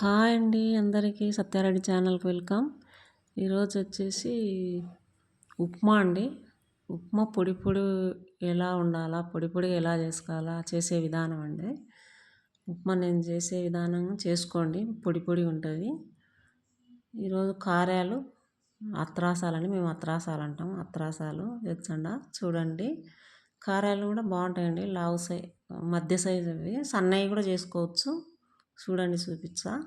Hi అండి అందరికీ సత్యారెడ్డి ఛానల్కి వెల్కమ్. ఈరోజు వచ్చేసి ఉప్మా అండి. ఉప్మా పొడి పొడి ఎలా ఉండాలా పొడి పొడి ఎలా చేసుకోవాలా చేసే విధానం అండి. ఉప్మా నేను చేసే విధానం చేసుకోండి పొడి పొడి ఉంటుంది. ఈరోజు కార్యాలు అత్రాసాలని మేము అత్రాసాలు అంటాం అత్రాసాలు తెచ్చండా చూడండి. కారాలు కూడా బాగుంటాయండి లావు సై మధ్య సైజు అవి సన్నవి కూడా చేసుకోవచ్చు. చూడండి చూపించా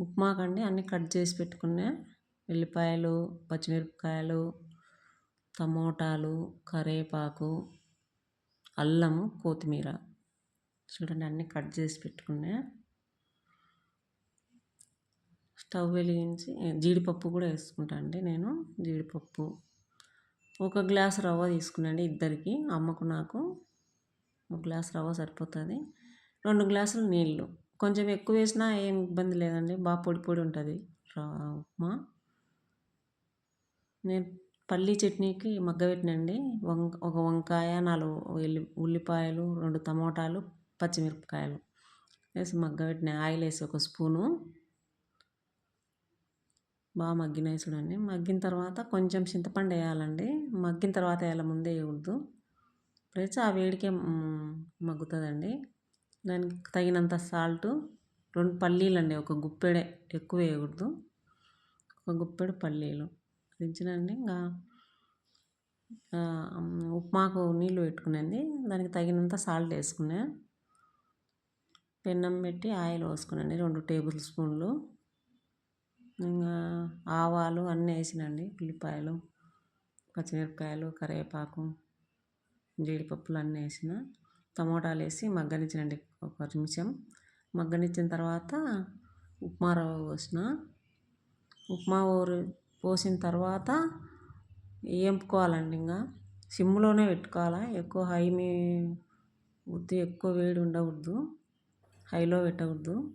ఉప్మాకండి అన్నీ కట్ చేసి పెట్టుకునే వెల్లిపాయలు పచ్చిమిరపకాయలు టమోటాలు కరివేపాకు అల్లము కొత్తిమీర. చూడండి అన్నీ కట్ చేసి పెట్టుకునే స్టవ్ వెలిగించి జీడిపప్పు కూడా వేసుకుంటా అండి నేను. జీడిపప్పు. ఒక గ్లాస్ రవ్వ తీసుకున్నాండి ఇద్దరికి అమ్మకు నాకు. ఒక గ్లాస్ రవ్వ సరిపోతుంది. రెండు గ్లాసులు నీళ్ళు. కొంచెం ఎక్కువ వేసినా ఏం ఇబ్బంది లేదండి. బాగా పొడి పొడి ఉంటుంది. ఉప్మా నేను పల్లీ చట్నీకి మగ్గబెట్టినండి. వంక ఒక వంకాయ నాలుగు ఎల్లి ఉల్లిపాయలు రెండు టమోటాలు పచ్చిమిరపకాయలు వేసి మగ్గబెట్టిన. ఆయిల్ వేసి ఒక స్పూను. బాగా మగ్గినాయి చూడండి. మగ్గిన తర్వాత కొంచెం చింతపండు వేయాలండి. మగ్గిన తర్వాత వేయాలి. ముందే వేయకూడదు. వేసి ఆ వేడికే మగ్గుతుందండి. దానికి తగినంత సాల్ట్ రెండు పల్లీలు అండి ఒక గుప్పెడే ఎక్కువ వేయకూడదు. ఒక గుప్పెడు పల్లీలు దించినండి ఇంకా ఉప్మాకు నీళ్ళు పెట్టుకునేది దానికి తగినంత సాల్ట్ వేసుకునే పెన్నం పెట్టి ఆయిల్ పోసుకునండి రెండు టేబుల్ స్పూన్లు ఇంకా ఆవాలు అన్నీ వేసినండి ఉల్లిపాయలు పచ్చిమిరపకాయలు కరివేపాకు జీడిపప్పులు అన్నీ వేసిన టమోటాలు వేసి మగ్గనిచ్చినండి. ఒక నిమిషం. మగ్గనిచ్చిన తర్వాత ఉప్మా రవ్వ పోసిన. ఉప్మా ఊరు పోసిన తర్వాత వేపుకోవాలండి ఇంకా సిమ్లోనే పెట్టుకోవాలా? ఎక్కువ హై మీ వద్దు ఎక్కువ వేడి ఉండకూడదు. హైలో పెట్టకూడదు.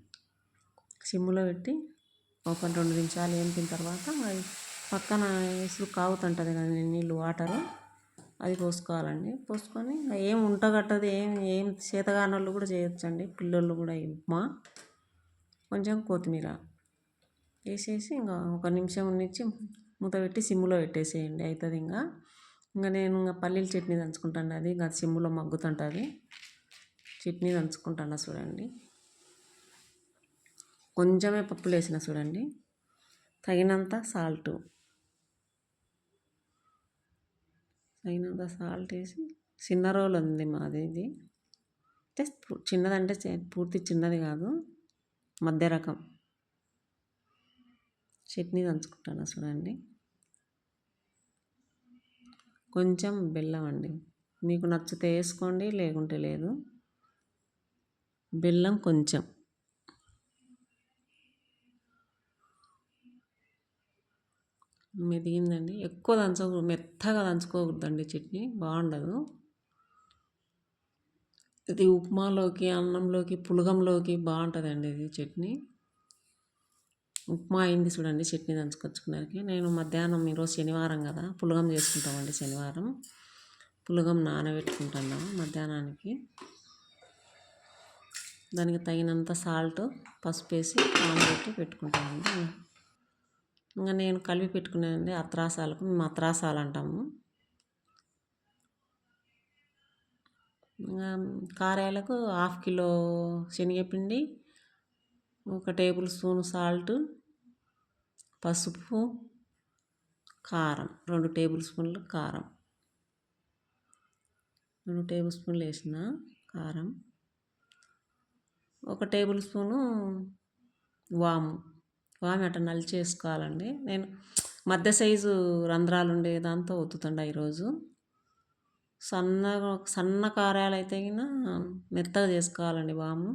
సిమ్లో పెట్టి ఒక రెండు నిమిషాలు వేంపిన తర్వాత పక్కన ఇసురు కాగుతుంటుంది కదా నీళ్ళు వాటరు. అది పోసుకోవాలండి. పోసుకొని ఏం ఉంటగట్టదు ఏం ఏం చేతగానోళ్ళు కూడా చేయొచ్చండి. పిల్లోళ్ళు కూడా ఉప్మా కొంచెం కొత్తిమీర వేసేసి ఇంకా ఒక నిమిషం నుంచి మూత పెట్టి సిమ్లో పెట్టేసేయండి. అవుతుంది ఇంకా. ఇంకా నేను ఇంకా పల్లీల చట్నీ దంచుకుంటాను అది. ఇంకా సిమ్లో మగ్గుతుంటుంది చట్నీ దంచుకుంటాను చూడండి. కొంచెమే పప్పులు వేసిన చూడండి. తగినంత సాల్టు. తగినంత సాల్ట్ వేసి చిన్న రోల్ ఉంది మాది ఇది. జస్ట్ చిన్నదంటే పూర్తి చిన్నది కాదు. మధ్య రకం. చట్నీ దంచుకుంటాను చూడండి. కొంచెం బెల్లం అండి. మీకు నచ్చితే వేసుకోండి లేకుంటే లేదు. బెల్లం కొంచెం. మెదిగిందండి. ఎక్కువ దంచకూడదు మెత్తగా దంచుకోకూడదండి చట్నీ బాగుండదు. ఇది ఉప్మాలోకి అన్నంలోకి పులగంలోకి బాగుంటుందండి ఇది చట్నీ. ఉప్మా అయింది చూడండి చట్నీ దంచుకొచ్చుకునేకి. నేను మధ్యాహ్నం ఈరోజు శనివారం కదా పులగం చేసుకుంటామండి శనివారం. పులగం నానబెట్టుకుంటున్నాము మధ్యాహ్నానికి. దానికి తగినంత సాల్ట్ పసుపు వేసి నానబెట్టి పెట్టుకుంటామండి. ఇంకా నేను కలిపి పెట్టుకునేది అత్రాసాలకు మేము అత్రాసాలు అంటాము. కారాలకు హాఫ్ కిలో శనగపిండి ఒక టేబుల్ స్పూన్ సాల్ట్ పసుపు కారం రెండు టేబుల్ స్పూన్లు కారం. రెండు టేబుల్ స్పూన్లు వేసిన కారం. ఒక టేబుల్ స్పూను వాము. వాము అట్లా నలిచి వేసుకోవాలండి నేను మధ్య సైజు రంధ్రాలు ఉండే దాంతో ఒత్తుతుండ ఈరోజు. సన్నగా సన్న కారాలు అయితే మెత్తగా చేసుకోవాలండి వాము.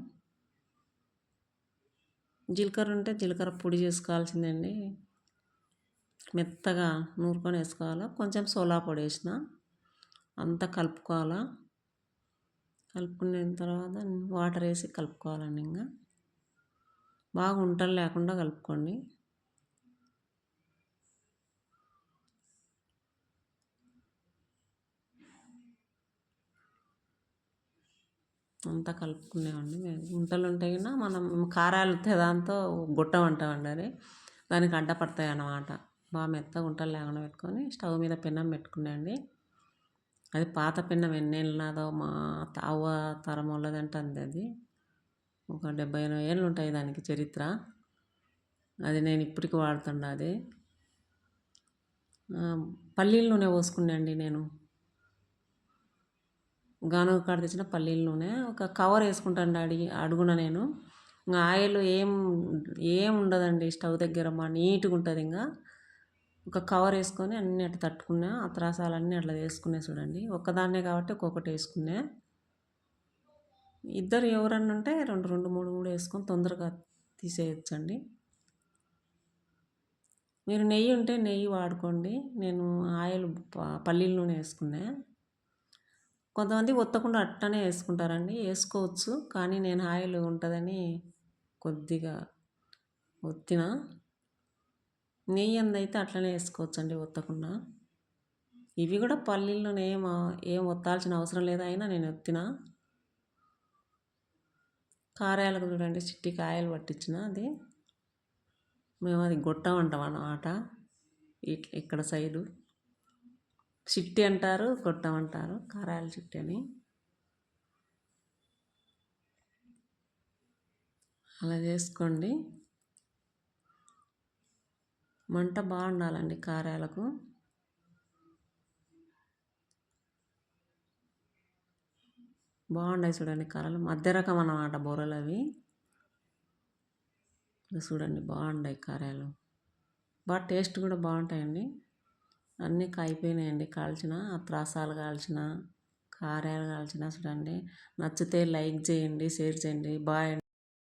జీలకర్ర ఉంటే జీలకర్ర పొడి చేసుకోవాల్సిందండి. మెత్తగా నూరుకొని వేసుకోవాలా. కొంచెం సోలా పొడి వేసిన అంతా కలుపుకోవాలా. కలుపుకున్న తర్వాత వాటర్ వేసి కలుపుకోవాలండి ఇంకా బాగా ఉంటలు లేకుండా కలుపుకోండి. అంతా కలుపుకునేవండి. మేము గుంటలు కదా మనం కారాలు దాంతో గుట్ట అంటామండి అది. దానికి అడ్డ పడతాయి అన్నమాట. బాగా మెత్తగా గుంటలు లేకుండా పెట్టుకొని స్టవ్ మీద పిన్నం పెట్టుకునేయండి అది పాత పిన్నం ఎన్నేళ్ళనాదో మా అవ్వ తరం వాళ్ళదంటే అంది అది. ఒక డెబ్బై ఎనభై ఏళ్ళు ఉంటాయి దానికి చరిత్ర. అది నేను ఇప్పటికి వాడుతున్నా అది. పల్లీల నూనె పోసుకున్నాండి నేను. గానుగ కాడ తెచ్చిన పల్లీల నూనె ఒక కవర్ వేసుకుంటాను అడిగి అడుగున నేను. ఇంకా ఆయిల్ ఏం ఏం ఉండదండి స్టవ్ దగ్గర మా నీట్గా ఉంటుంది ఇంకా. ఒక కవర్ వేసుకొని అన్నీ అట్లా తట్టుకున్నా ఆ త్రాసాలన్నీ అట్లా వేసుకునే చూడండి. ఒక్కదాన్నే కాబట్టి ఒక్కొక్కటి వేసుకునే ఇద్దరు ఎవరన్నా ఉంటే రెండు రెండు మూడు మూడు వేసుకొని తొందరగా తీసేయచ్చండి. మీరు నెయ్యి ఉంటే నెయ్యి వాడుకోండి. నేను ఆయిల్ పల్లీల నూనె వేసుకున్నా. కొంతమంది ఒత్తకుండా అట్టనే వేసుకుంటారండి. వేసుకోవచ్చు. కానీ నేను ఆయిల్ ఉంటుందని కొద్దిగా ఒత్తిన. నెయ్యి అందైతే అట్లనే వేసుకోవచ్చు అండి ఒత్తకుండా. ఇవి కూడా పల్లీల్లోనే ఏం ఏం ఒత్తాల్సిన అవసరం లేదు అయినా నేను ఒత్తిన. కారాలకు చూడండి చిట్టి కాయలు పట్టించిన అది. మేము అది గొట్టం అంటాం అన్నమాట ఇక్కడ సైడు. చిట్టి అంటారు గొట్టం అంటారు కారాయల చిట్టి అని. అలా చేసుకోండి. మంట బాగుండాలండి కారాలకు బాగున్నాయి చూడండి కలర్లు మధ్య రకం అన్నమాట బొరలు అవి. చూడండి బాగున్నాయి కారాలు బాగా టేస్ట్ కూడా బాగుంటాయండి. అన్నీ కాయిపోయినాయండి. కాల్చిన త్రాసాలు కాల్చిన కారాలు కాల్చిన చూడండి. నచ్చితే లైక్ చేయండి షేర్ చేయండి. బాయ్